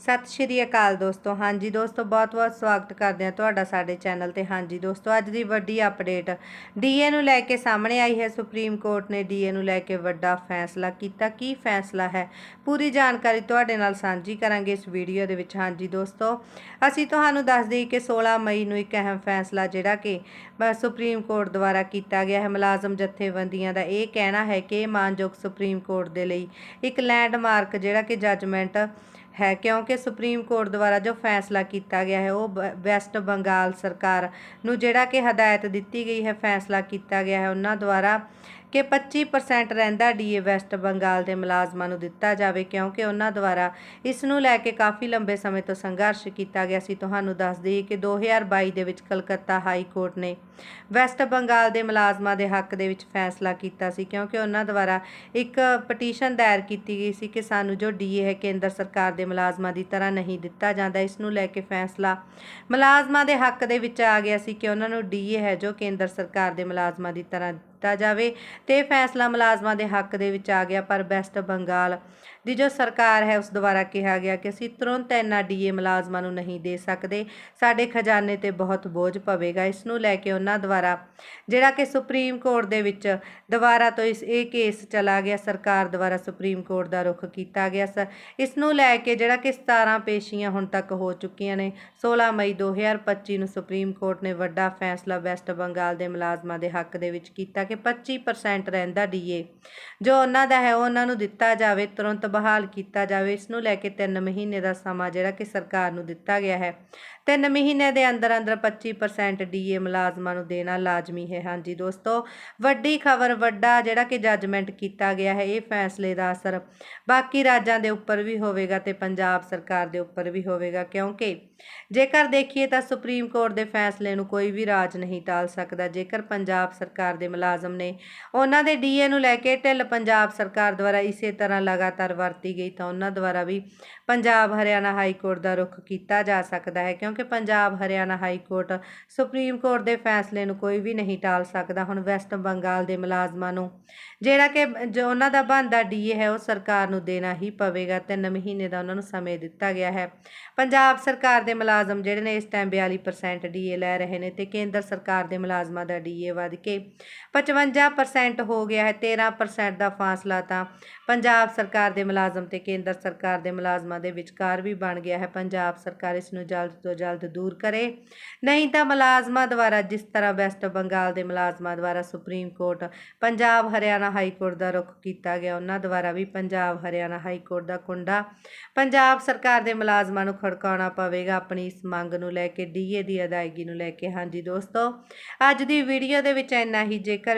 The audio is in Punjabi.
ਸਤਿ ਸ਼੍ਰੀ ਅਕਾਲ ਦੋਸਤੋ। ਹਾਂਜੀ ਦੋਸਤੋ, ਬਹੁਤ-ਬਹੁਤ ਸਵਾਗਤ ਕਰਦੇ ਹਾਂ ਤੁਹਾਡਾ ਸਾਡੇ ਚੈਨਲ ਤੇ। ਹਾਂਜੀ ਦੋਸਤੋ, ਅੱਜ ਦੀ ਵੱਡੀ ਅਪਡੇਟ। ਡੀਏ ਨੂੰ ਲੈ ਕੇ ਸਾਹਮਣੇ ਆਈ ਹੈ ਸੁਪਰੀਮ ਕੋਰਟ ਨੇ। ਡੀਏ ਨੂੰ ਲੈ ਕੇ ਵੱਡਾ ਫੈਸਲਾ ਕੀਤਾ। ਕੀ ਫੈਸਲਾ ਹੈ? ਪੂਰੀ ਜਾਣਕਾਰੀ ਤੁਹਾਡੇ ਨਾਲ ਸਾਂਝੀ ਕਰਾਂਗੇ ਇਸ ਵੀਡੀਓ ਦੇ ਵਿੱਚ। ਹਾਂਜੀ ਦੋਸਤੋ, ਅਸੀਂ ਤੁਹਾਨੂੰ ਦੱਸ ਦਈਏ ਕਿ 16 ਮਈ ਨੂੰ ਇੱਕ ਅਹਿਮ ਫੈਸਲਾ ਜਿਹੜਾ ਕਿ ਸੁਪਰੀਮ ਕੋਰਟ ਦੁਆਰਾ ਕੀਤਾ ਗਿਆ ਹੈ। ਮੁਲਾਜ਼ਮ ਜਥੇਬੰਦੀਆਂ ਦਾ ਇਹ ਕਹਿਣਾ ਹੈ ਕਿ ਇਹ ਮਾਨਯੋਗ ਸੁਪਰੀਮ ਕੋਰਟ ਦੇ ਲਈ ਇੱਕ ਲੈਂਡਮਾਰਕ ਜਿਹੜਾ ਕਿ ਜੱਜਮੈਂਟ ਹੈ, ਕਿਉਂਕਿ ਸੁਪਰੀਮ ਕੋਰਟ ਦੁਆਰਾ ਜੋ ਫੈਸਲਾ ਕੀਤਾ ਗਿਆ ਹੈ, ਉਹ ਵੈਸਟ ਬੰਗਾਲ ਸਰਕਾਰ ਨੂੰ ਜਿਹੜਾ ਕਿ ਹਦਾਇਤ ਦਿੱਤੀ ਗਈ ਹੈ, ਫੈਸਲਾ ਕੀਤਾ ਗਿਆ ਹੈ, ਉਹਨਾਂ ਦੁਆਰਾ ਕਿ 25% ਰਹਿੰਦਾ ਡੀਏ ਵੈਸਟ ਬੰਗਾਲ ਦੇ ਮੁਲਾਜ਼ਮਾਂ ਨੂੰ ਦਿੱਤਾ ਜਾਵੇ, ਕਿਉਂਕਿ ਉਹਨਾਂ ਦੁਆਰਾ ਇਸ ਨੂੰ ਲੈ ਕੇ ਕਾਫੀ ਲੰਬੇ ਸਮੇਂ ਤੋਂ ਸੰਘਰਸ਼ ਕੀਤਾ ਗਿਆ ਸੀ। ਤੁਹਾਨੂੰ ਦੱਸ ਦਈਏ ਕਿ 2022 ਦੇ ਵਿੱਚ ਕਲਕੱਤਾ ਹਾਈ ਕੋਰਟ ਨੇ ਵੈਸਟ ਬੰਗਾਲ ਦੇ ਮੁਲਾਜ਼ਮਾਂ ਦੇ ਹੱਕ ਦੇ ਵਿੱਚ ਫੈਸਲਾ ਕੀਤਾ ਸੀ, ਕਿਉਂਕਿ ਉਹਨਾਂ ਦੁਆਰਾ ਇੱਕ ਪਟੀਸ਼ਨ ਦਾਇਰ ਕੀਤੀ ਗਈ ਸੀ ਕਿ ਸਾਨੂੰ ਜੋ ਡੀਏ ਹੈ ਕੇਂਦਰ ਸਰਕਾਰ ਦੇ ਮੁਲਾਜ਼ਮਾਂ ਦੀ ਤਰ੍ਹਾਂ ਨਹੀਂ ਦਿੱਤਾ ਜਾਂਦਾ। ਇਸ ਨੂੰ ਲੈ ਕੇ ਫੈਸਲਾ ਮੁਲਾਜ਼ਮਾਂ ਦੇ ਹੱਕ ਦੇ ਵਿੱਚ ਆ ਗਿਆ ਸੀ ਕਿ ਉਹਨਾਂ ਨੂੰ ਡੀਏ ਹੈ ਜੋ ਕੇਂਦਰ ਸਰਕਾਰ ਦੇ ਮੁਲਾਜ਼ਮਾਂ ਦੀ ਤਰ੍ਹਾਂ ਦਿੱਤਾ ਜਾਵੇ ਤੇ ਫੈਸਲਾ ਮੁਲਾਜ਼ਮਾਂ ਦੇ ਹੱਕ ਦੇ ਵਿੱਚ ਆ ਗਿਆ ਪਰ ਵੈਸਟ ਬੰਗਾਲ ਦੀ ਜੋ ਸਰਕਾਰ ਹੈ ਉਸ ਦੁਆਰਾ ਕਿਹਾ ਗਿਆ ਕਿ ਅਸੀਂ ਤੁਰੰਤ ਇੰਨਾ ਡੀਏ ਮੁਲਾਜ਼ਮਾਂ ਨੂੰ ਨਹੀਂ ਦੇ ਸਕਦੇ। ਸਾਡੇ ਖਜ਼ਾਨੇ ਤੇ ਬਹੁਤ ਬੋਝ ਪਵੇਗਾ। ਇਸ ਨੂੰ ਲੈ ਕੇ ਉਹਨਾਂ ਦੁਆਰਾ ਜਿਹੜਾ ਕਿ ਸੁਪਰੀਮ ਕੋਰਟ ਦੇ ਵਿੱਚ ਦੁਬਾਰਾ ਤੋਂ ਇਸ ਇਹ ਕੇਸ ਚਲਾ ਗਿਆ, ਸਰਕਾਰ ਦੁਆਰਾ ਸੁਪਰੀਮ ਕੋਰਟ ਦਾ ਰੁਖ ਕੀਤਾ ਗਿਆ ਸ। ਇਸ ਨੂੰ ਲੈ ਕੇ ਜਿਹੜਾ ਕਿ 17 ਪੇਸ਼ੀਆਂ ਹੁਣ ਤੱਕ ਹੋ ਚੁੱਕੀਆਂ ਨੇ। 16 ਮਈ 2025 ਨੂੰ ਸੁਪਰੀਮ ਕੋਰਟ ਨੇ ਵੱਡਾ ਫੈਸਲਾ ਵੈਸਟ ਬੰਗਾਲ ਦੇ ਮੁਲਾਜ਼ਮਾਂ ਦੇ ਹੱਕ ਦੇ ਵਿੱਚ ਕੀਤਾ ਕਿ 25% ਰਹਿੰਦਾ ਡੀਏ ਜੋ ਉਹਨਾਂ ਦਾ ਹੈ, ਉਹਨਾਂ ਨੂੰ ਦਿੱਤਾ ਜਾਵੇ, ਤੁਰੰਤ ਬਹਾਲ ਕੀਤਾ ਜਾਵੇ। ਇਸ ਨੂੰ ਲੈ ਕੇ 3 ਮਹੀਨੇ ਦਾ ਸਮਾਂ ਜਿਹੜਾ ਕਿ ਸਰਕਾਰ ਨੂੰ ਦਿੱਤਾ ਗਿਆ ਹੈ। 3 ਮਹੀਨੇ ਦੇ ਅੰਦਰ ਅੰਦਰ 25% ਡੀਏ ਮੁਲਾਜ਼ਮਾਂ ਨੂੰ ਦੇਣਾ ਲਾਜ਼ਮੀ ਹੈ। ਹਾਂਜੀ ਦੋਸਤੋ, ਵੱਡੀ ਖਬਰ, ਵੱਡਾ ਜਿਹੜਾ ਕਿ ਜੱਜਮੈਂਟ ਕੀਤਾ ਗਿਆ ਹੈ, ਇਹ ਫੈਸਲੇ ਦਾ ਅਸਰ। ਬਾਕੀ ਰਾਜਾਂ ਦੇ ਉੱਪਰ ਵੀ ਹੋਵੇਗਾ ਤੇ ਪੰਜਾਬ ਸਰਕਾਰ ਦੇ ਉੱਪਰ ਵੀ ਹੋਵੇਗਾ, ਕਿਉਂਕਿ ਜੇਕਰ ਦੇਖੀਏ ਤਾਂ ਸੁਪਰੀਮ ਕੋਰਟ ਦੇ ਫੈਸਲੇ ਨੂੰ ਕੋਈ ਵੀ ਰਾਜ ਨਹੀਂ ਟਾਲ ਸਕਦਾ। ਜੇਕਰ ਪੰਜਾਬ ਸਰਕਾਰ ਦੇ ਮੁਲਾਜ਼ਮ ਨੇ। ਉਹਨਾਂ ਦੇ ਡੀਏ ਨੂੰ ਲੈ ਕੇ ਢਿੱਲ ਪੰਜਾਬ ਸਰਕਾਰ ਦੁਆਰਾ ਇਸੇ ਤਰ੍ਹਾਂ ਲਗਾਤਾਰ ਵਰਤੀ ਗਈ ਤਾਂ ਉਹਨਾਂ ਦੁਆਰਾ ਵੀ ਪੰਜਾਬ ਹਰਿਆਣਾ ਹਾਈ ਕੋਰਟ ਦਾ ਰੁਖ ਕੀਤਾ ਜਾ ਸਕਦਾ ਹੈ ਕਿਉਂਕਿ Punjab Haryana High Court Supreme Court ਦੇ ਫੈਸਲੇ ਨੂੰ ਕੋਈ ਵੀ ਨਹੀਂ ਟਾਲ ਸਕਦਾ। ਹੁਣ ਵੈਸਟ ਬੰਗਾਲ ਦੇ ਮੁਲਾਜ਼ਮਾਂ ਨੂੰ ਜਿਹੜਾ ਕਿ ਜੋ ਉਹਨਾਂ ਦਾ ਬਣਦਾ ਡੀਏ ਹੈ ਉਹ ਸਰਕਾਰ ਨੂੰ ਦੇਣਾ ਹੀ ਪਵੇਗਾ। ਤਿੰਨ ਮਹੀਨੇ ਦਾ ਉਹਨਾਂ ਨੂੰ ਸਮੇਂ ਦਿੱਤਾ ਗਿਆ ਹੈ। ਪੰਜਾਬ ਸਰਕਾਰ ਦੇ ਮੁਲਾਜ਼ਮ ਜਿਹੜੇ ਨੇ ਇਸ ਟਾਈਮ 42% ਡੀਏ ਲੈ ਰਹੇ ਨੇ ਤੇ ਕੇਂਦਰ ਸਰਕਾਰ ਦੇ ਮੁਲਾਜ਼ਮਾਂ ਦਾ ਡੀਏ ਵੱਧ ਕੇ 55% ਹੋ ਗਿਆ ਹੈ 13% ਦਾ ਫਾਸਲਾ ਤਾਂ ਪੰਜਾਬ ਸਰਕਾਰ ਦੇ ਮੁਲਾਜ਼ਮ ਤੇ ਕੇਂਦਰ ਸਰਕਾਰ ਦੇ ਮੁਲਾਜ਼ਮਾਂ ਦੇ ਵਿਚਕਾਰ ਵੀ ਬਣ ਗਿਆ ਹੈ। ਪੰਜਾਬ ਸਰਕਾਰ ਇਸ ਨੂੰ ਜਲਦ ਤੋਂ ਜਲਦ ਦੂਰ ਕਰੇ। ਨਹੀਂ ਤਾਂ ਮੁਲਾਜ਼ਮਾਂ ਦੁਆਰਾ ਜਿਸ ਤਰ੍ਹਾਂ ਵੈਸਟ ਬੰਗਾਲ ਦੇ ਮੁਲਾਜ਼ਮਾਂ ਦੁਆਰਾ Supreme Court, Punjab Haryana High Court ਦਾ ਰੁਖ ਕੀਤਾ ਗਿਆ, ਉਹਨਾਂ ਦੁਆਰਾ ਵੀ ਪੰਜਾਬ ਹਰਿਆਣਾ ਹਾਈ ਕੋਰਟ ਦਾ ਕੁੰਡਾ। ਪੰਜਾਬ ਸਰਕਾਰ ਦੇ ਮੁਲਾਜ਼ਮਾਂ ਨੂੰ ਖੜਕਾਉਣਾ ਪਵੇਗਾ ਆਪਣੀ ਇਸ ਮੰਗ ਨੂੰ ਲੈ ਕੇ ਡੀਏ ਦੀ ਅਦਾਇਗੀ ਨੂੰ ਲੈ ਕੇ। ਹਾਂਜੀ ਦੋਸਤੋ, ਅੱਜ ਦੀ ਵੀਡੀਓ ਦੇ ਵਿੱਚ ਇੰਨਾ ਹੀ। ਜੇਕਰ